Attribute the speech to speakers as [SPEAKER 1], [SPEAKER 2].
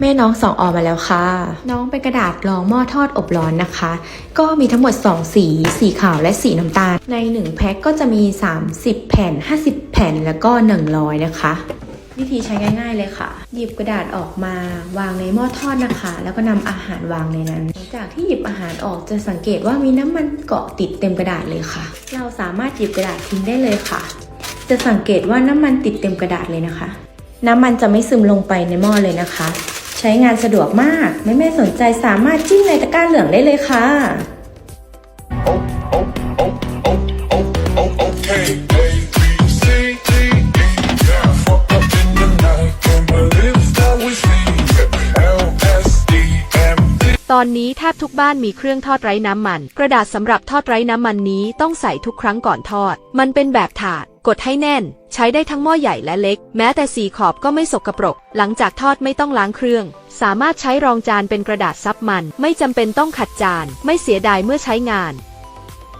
[SPEAKER 1] แม่น้องสองออกมาแล้วค่ะ น้องเป็นกระดาษรองหม้อทอดอบร้อนนะคะ ก็มีทั้งหมด 2 สี สีขาวและสีน้ำตาล ใน 1 แพ็คก็จะมี 30 แผ่น 50 แผ่นแล้วก็ 100 นะคะ วิธีใช้ง่าย ๆเลยค่ะ หยิบกระดาษออกมาวางในหม้อทอดนะคะ แล้วก็นำอาหารวางในนั้น หลังจากที่หยิบอาหารออกจะสังเกตว่ามีน้ำมันเกาะติดเต็มกระดาษเลยค่ะ เราสามารถหยิบกระดาษทิ้งได้เลยค่ะ จะสังเกตว่าน้ำมันติดเต็มกระดาษเลยนะคะ น้ำมันจะไม่ซึมลงไปในหม้อเลยนะคะ ช้งานสะดวกมากแม่แม่ๆสนใจสามารถจิ้มในตะกร้าเหลืองได้เลยค่ะ
[SPEAKER 2] ตอนนี้แทบทุกบ้านมีเครื่องทอดไร้น้ำมัน กระดาษสำหรับทอดไร้น้ำมันนี้ต้องใส่ทุกครั้งก่อนทอด มันเป็นแบบถาด กดให้แน่น ใช้ได้ทั้งหม้อใหญ่และเล็ก แม้แต่สีขอบก็ไม่สกปรก หลังจากทอดไม่ต้องล้างเครื่อง สามารถใช้รองจานเป็นกระดาษซับมัน ไม่จำเป็นต้องขัดจาน ไม่เสียดายเมื่อใช้งาน